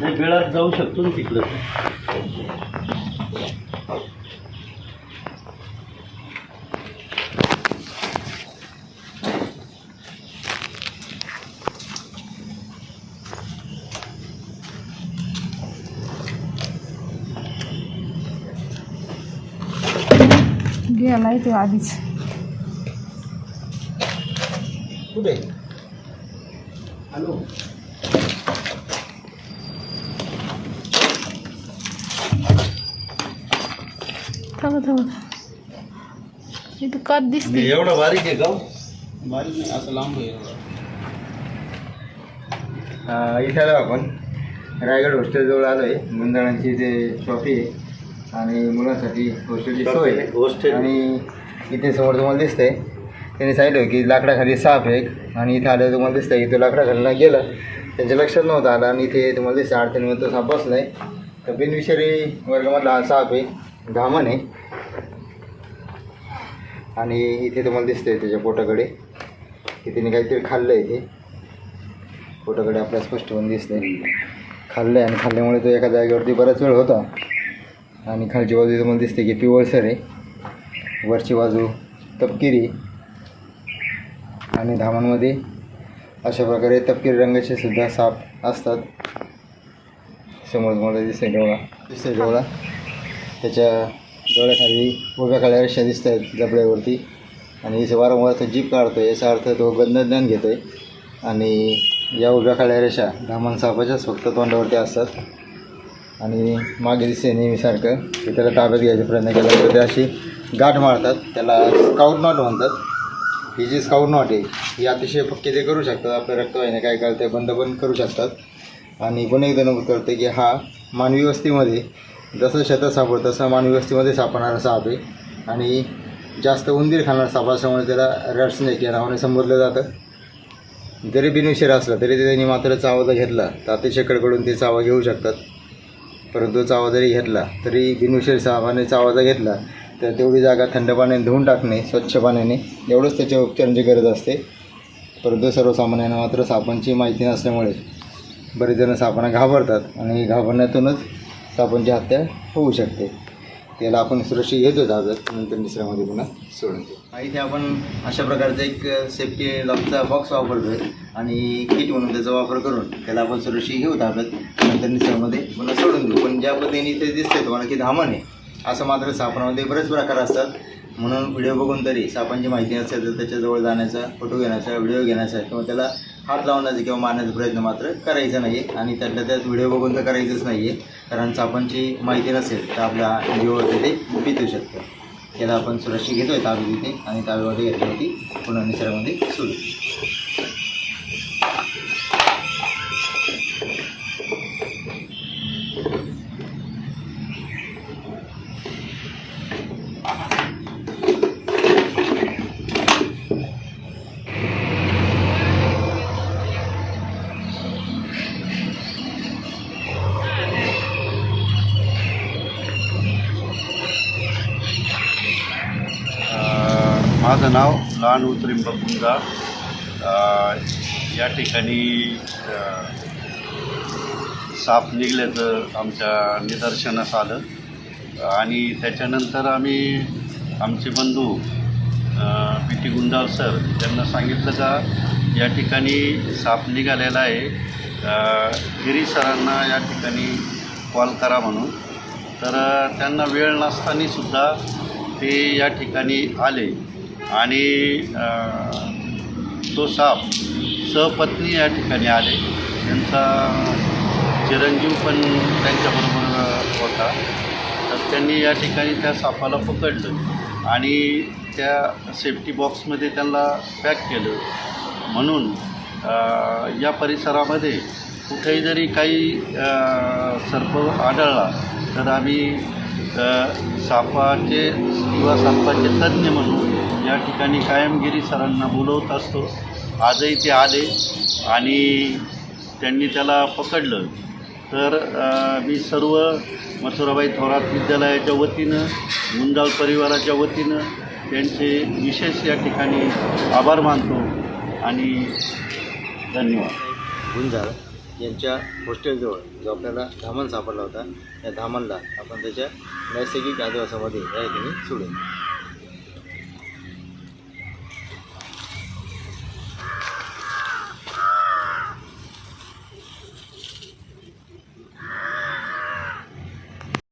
नाही वेळात जाऊ शकतो ना तिकडं. गेलाय तो आधीच. कुठे? हॅलो. थांबा थांबा. इथं कत दिसते एवढा बारीक आहे का? बारीक नाही असं लांब आहे. एवढं. इथे आलो आपण. रायगड हॉस्टेलजवळ आलो आहे मुंदळांची जे ट्रॉफी आहे. आणि मुलांसाठी हॉस्टेलची सोय आहे. हॉस्टेल. आणि इथे समोर तुम्हाला दिसतंय. त्यांनी सांगितलं की लाकडाखाली साप आहे एक. आणि इथे आलं तुम्हाला दिसतंय की तो लाकडाखाली गेला. त्यांच्या लक्षात नव्हतं आलं. आणि इथे तुम्हाला दिसतं अडचणीमध्ये तो साप बसलाय. तर बिनविषारी वर्गामधला हा साप आहे. घामन. आहे आणि इथे तुम्हाला दिसतंय त्याच्या पोटाकडे. की तिने काहीतरी खाल्लं आहे ते. पोटाकडे आपल्याला स्पष्ट होऊन दिसतंय. खाल्लं आहे आणि खाल्ल्यामुळे तो एका जागेवरती बराच वेळ होता. आणि खालची बाजू तुम्हाला दिसते की पिवळसर आहे. वरची बाजू तपकिरी. आणि धामांमध्ये अशा प्रकारे तपकिरी रंगाचे सुद्धा साप असतात. समोर तुम्हाला दिसते डोळा. दिसतंय डोळा. त्याच्या डोळ्याखाली उभ्या काळ्या रेषा दिसत आहेत जबड्यावरती. आणि इथे वारंवार तो जीप काढतो याचा अर्थ तो गंधज्ञान घेतो आहे आणि या उभ्या काळ्या रेषा धामण सापाच्याच फक्त तोंडावरती असतात. आणि मागे दिसते नेहमीसारखं की त्याला ताब्यात घ्यायचा प्रयत्न केला तर ते अशी गाठ मारतात. त्याला स्काउट नॉट म्हणतात. ही जी स्काउट नॉट आहे ही अतिशय पक्के ते करू शकतात. आपल्या रक्तवाहिन्या काय काय ते बंद पण करू शकतात. आणि पुन्हा एकदा नमूद करते की हा मानवी वस्तीमध्ये जसं शेतात सापडतं तसं मानव्यवस्थेमध्ये सापडणारा साप आहे. आणि जास्त उंदीर खाणारा साप असल्यामुळे त्याला रॅट स्नेक या नावाने संबोधलं जातं. जरी बिनविषारी असला तरी त्यांनी मात्र चावा घेतला तर अतिशय कडकडून ते चावा घेऊ शकतात. परंतु चावा जरी घेतला तरी बिनविषारी सापाने चावा घेतला तर तेवढी जागा थंड पाण्याने धुवून टाकणे स्वच्छ पाण्याने एवढंच त्याच्या उपचारांची गरज असते. परंतु सर्वसामान्यांना मात्र सापांची माहिती नसल्यामुळे बरेच जण सापांना घाबरतात. आणि घाबरण्यातूनच सापांची हत्या होऊ शकते त्याला आपण सुरक्षित घेतो ताब्यात नंतर निसर्गामध्ये पुन्हा सोडून देतो इथे आपण अशा प्रकारचा एक सेफ्टी लॉकचा बॉक्स वापरतो आहे आणि किट म्हणून त्याचा वापर करून त्याला आपण सुरक्षित घेऊ ताब्यात नंतर निसर्गामध्ये पुन्हा सोडून देऊ. पण ज्या पद्धतीने इथे दिसते तुम्हाला की धामण आहे असं मात्र सापांमध्ये बरेच प्रकार असतात. म्हणून व्हिडिओ बघून तरी सापांची माहिती असेल तर त्याच्याजवळ जाण्याचा फोटो घेण्याचा व्हिडिओ घेण्याचा किंवा त्याला हात लावण्याचा किंवा मारण्याचा प्रयत्न मात्र करायचा नाही आहे आणि त्यातल्या त्यात व्हिडिओ बघून तर करायचंच नाही आहे कारण सापांची माहिती नसेल तर आपल्या जीवावरती ते बितू शकतं. त्याला आपण सुरक्षित घेतो आहे ताब्यात तिथे आणि घेतली होती पुन्हा निसर्गामध्ये सुरू. माझं नाव लहान उतरिंब बकुंदा या ठिकाणी साप निघल्याचं आमच्या निदर्शनास आलं. आणि त्याच्यानंतर आम्ही आमचे बंधू पी टी गुंडाव सर त्यांना सांगितलं का या ठिकाणी साप निघालेला आहे. गिरी सरांना या ठिकाणी कॉल करा म्हणून. तर त्यांना वेळ नसताना सुद्धा ते या ठिकाणी आले. आणि तो साप सहपत्नी या ठिकाणी आले. त्यांचा चिरंजीव पण त्यांच्याबरोबर होता. तर त्यांनी या ठिकाणी त्या सापाला पकडलं आणि त्या सेफ्टी बॉक्समध्ये त्यांना पॅक केलं. म्हणून या परिसरामध्ये कुठेही जरी काही सर्प आढळला तर आम्ही सापाचे किंवा सापाचे तज्ज्ञ म्हणून या ठिकाणी कायमगिरी सरांना बोलवत असतो. आजही ते आले आणि त्यांनी त्याला पकडलं. तर मी सर्व मथुराबाई थोरात विद्यालयाच्या वतीनं गुंजाळ परिवाराच्या वतीनं त्यांचे विशेष या ठिकाणी आभार मानतो आणि धन्यवाद. गुंजाळ यांच्या हॉस्टेलजवळ जो आपल्याला धामण सापडला होता त्या धामणला आपण त्याच्या नैसर्गिक आदिवासामध्ये या ठिकाणी सोडून